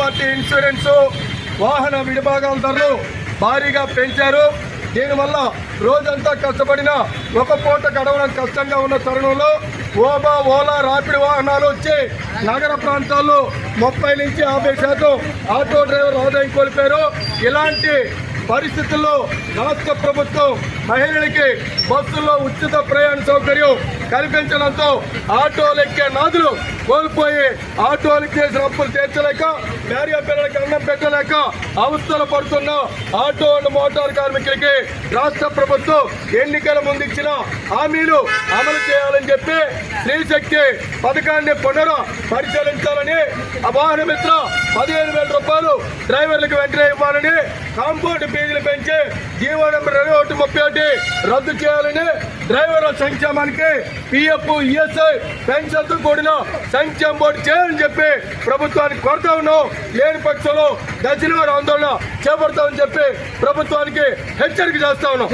Party insurance వాహన విడిభాగాల ధరలు భారీగా పెంచారు. దీనివల్ల రోజంతా కష్టపడిన ఒక పూట గడవడం కష్టంగా ఉన్న తరుణంలో ఓబా ఓలా రాపిడ్ వాహనాలు వచ్చి నగర ప్రాంతాల్లో ముప్పై నుంచి యాభై శాతం ఆటో డ్రైవర్ ఆదాయం కోల్పోయారు. ఇలాంటి పరిస్థితుల్లో రాష్ట్ర ప్రభుత్వం మహిళలకి బస్సుల్లో ఉచిత ప్రయాణ సౌకర్యం కల్పించడంతో ఆటోలు ఎక్కే నాదులు కోల్పోయి ఆటోలకు చేసిన అప్పులు తీర్చలేక భార్య పిల్లలకి అన్నం పెట్టలేక అవస్థలు పడుతున్న ఆటో అండ్ మోటార్ కార్మికులకి రాష్ట్ర ప్రభుత్వం ఎన్నికల ముందు ఇచ్చిన హామీలు అమలు చేయాలని చెప్పి స్త్రీశక్తి పథకాన్ని పునర పరిశీలించాలని వాహన మిత్ర పదిహేను వేల రూపాయలు డ్రైవర్లకు వెంటనే ఇవ్వాలని కాంపౌండ్ ఫీజులు పెంచి జీవో నెంబర్ ఇరవై ఒకటి ముప్పై ఒకటి రద్దు చేయాలని డ్రైవర్ల సంక్షేమానికి పిఎఫ్ ఈఎస్ఐ పెన్షన్తో కూడిన సంక్షేమ బోర్డు చేయాలని చెప్పి ప్రభుత్వానికి కోరుతా ఉన్నాం. లేని పక్షంలో దశల వారి ఆందోళన చేపడతామని చెప్పి ప్రభుత్వానికి హెచ్చరిక చేస్తా ఉన్నాం.